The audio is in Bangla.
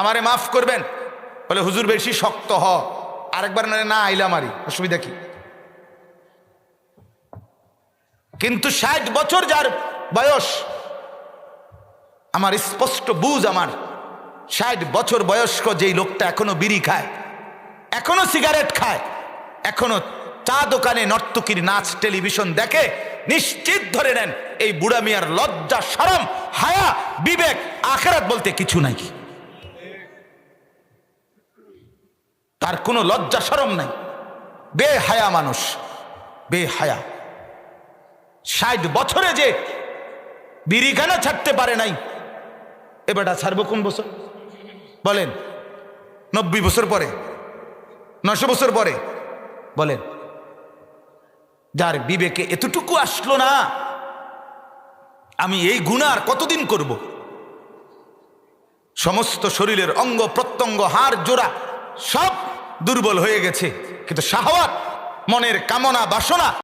আমারে মাফ করবেন। বলে, হুজুর, বেশি শক্ত হ। আরেকবার না না আইলা মারি অসুবিধা কি? কিন্তু ষাট বছর যার বয়স, আমার স্পষ্ট বুঝ আমার, ষাট বছর বয়স্ক যেই লোকটা এখনও বিড়ি খায়, এখনও সিগারেট খায়, এখনও চা দোকানে নর্তকীর নাচ টেলিভিশন দেখে নিশ্চিত ধরে নেন, এই বুড়া মিয়ার লজ্জা সরম হায়া, বিবেক, আখেরাত বলতে কিছু নাই। তার কোনো লজ্জা সরম নাই। বে হায়া মানুষ বে হায়া ষাট বছরে যে বিড়িখানা ছাড়তে পারে নাই? এবারটা ছাড়বো কোন বছর? বলেন, নব্বই বছর পরে, নশো বছর পরে, বলেন। যার বিবেকে এতটুকু আসলো না, আমি এই গুণার কতদিন করব? সমস্ত শরীরের অঙ্গ প্রত্যঙ্গ, হাড় জোড়া সব দুর্বল হয়ে গেছে। কিন্তু শাহওয়াত মনের কামনা বাসনা